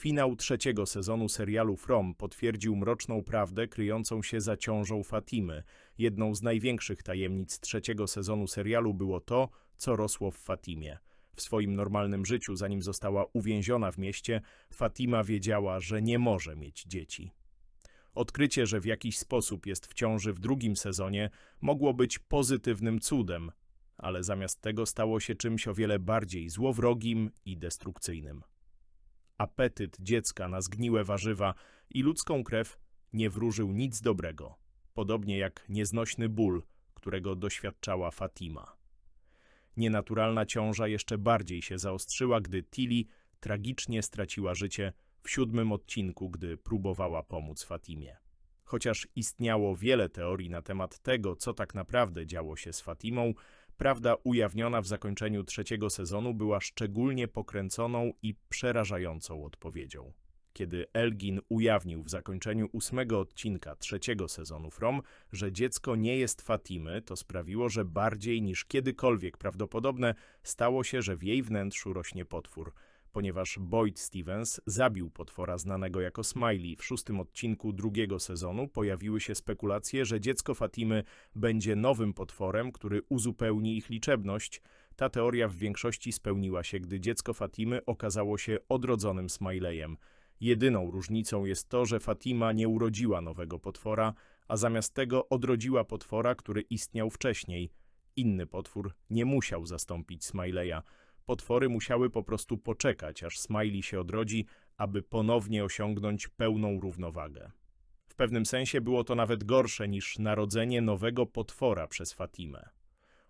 Finał trzeciego sezonu serialu From potwierdził mroczną prawdę kryjącą się za ciążą Fatimy. Jedną z największych tajemnic trzeciego sezonu serialu było to, co rosło w Fatimie. W swoim normalnym życiu, zanim została uwięziona w mieście, Fatima wiedziała, że nie może mieć dzieci. Odkrycie, że w jakiś sposób jest w ciąży w drugim sezonie, mogło być pozytywnym cudem, ale zamiast tego stało się czymś o wiele bardziej złowrogim i destrukcyjnym. Apetyt dziecka na zgniłe warzywa i ludzką krew nie wróżył nic dobrego, podobnie jak nieznośny ból, którego doświadczała Fatima. Nienaturalna ciąża jeszcze bardziej się zaostrzyła, gdy Tilly tragicznie straciła życie w siódmym odcinku, gdy próbowała pomóc Fatimie. Chociaż istniało wiele teorii na temat tego, co tak naprawdę działo się z Fatimą, prawda ujawniona w zakończeniu trzeciego sezonu była szczególnie pokręconą i przerażającą odpowiedzią. Kiedy Elgin ujawnił w zakończeniu ósmego odcinka trzeciego sezonu From, że dziecko nie jest Fatimy, to sprawiło, że bardziej niż kiedykolwiek prawdopodobne stało się, że w jej wnętrzu rośnie potwór – ponieważ Boyd Stevens zabił potwora znanego jako Smiley. W szóstym odcinku drugiego sezonu pojawiły się spekulacje, że dziecko Fatimy będzie nowym potworem, który uzupełni ich liczebność. Ta teoria w większości spełniła się, gdy dziecko Fatimy okazało się odrodzonym Smileyem. Jedyną różnicą jest to, że Fatima nie urodziła nowego potwora, a zamiast tego odrodziła potwora, który istniał wcześniej. Inny potwór nie musiał zastąpić Smileya. Potwory musiały po prostu poczekać, aż Smiley się odrodzi, aby ponownie osiągnąć pełną równowagę. W pewnym sensie było to nawet gorsze niż narodzenie nowego potwora przez Fatimę.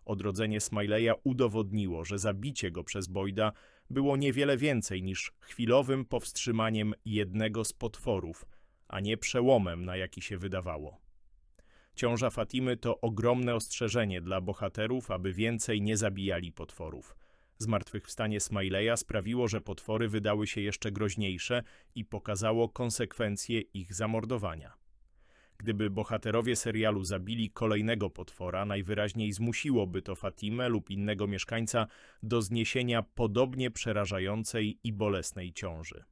Odrodzenie Smileya udowodniło, że zabicie go przez Boyda było niewiele więcej niż chwilowym powstrzymaniem jednego z potworów, a nie przełomem, na jaki się wydawało. Ciąża Fatimy to ogromne ostrzeżenie dla bohaterów, aby więcej nie zabijali potworów. Zmartwychwstanie Smileya sprawiło, że potwory wydały się jeszcze groźniejsze i pokazało konsekwencje ich zamordowania. Gdyby bohaterowie serialu zabili kolejnego potwora, najwyraźniej zmusiłoby to Fatimę lub innego mieszkańca do zniesienia podobnie przerażającej i bolesnej ciąży.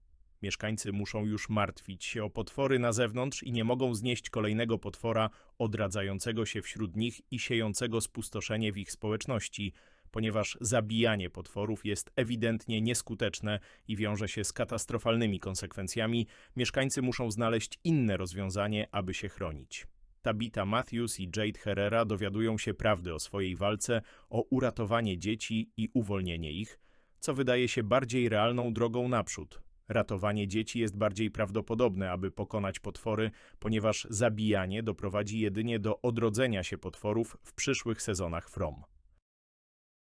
Mieszkańcy muszą już martwić się o potwory na zewnątrz i nie mogą znieść kolejnego potwora odradzającego się wśród nich i siejącego spustoszenie w ich społeczności – ponieważ zabijanie potworów jest ewidentnie nieskuteczne i wiąże się z katastrofalnymi konsekwencjami, mieszkańcy muszą znaleźć inne rozwiązanie, aby się chronić. Tabitha Matthews i Jade Herrera dowiadują się prawdy o swojej walce o uratowanie dzieci i uwolnienie ich, co wydaje się bardziej realną drogą naprzód. Ratowanie dzieci jest bardziej prawdopodobne, aby pokonać potwory, ponieważ zabijanie doprowadzi jedynie do odrodzenia się potworów w przyszłych sezonach From.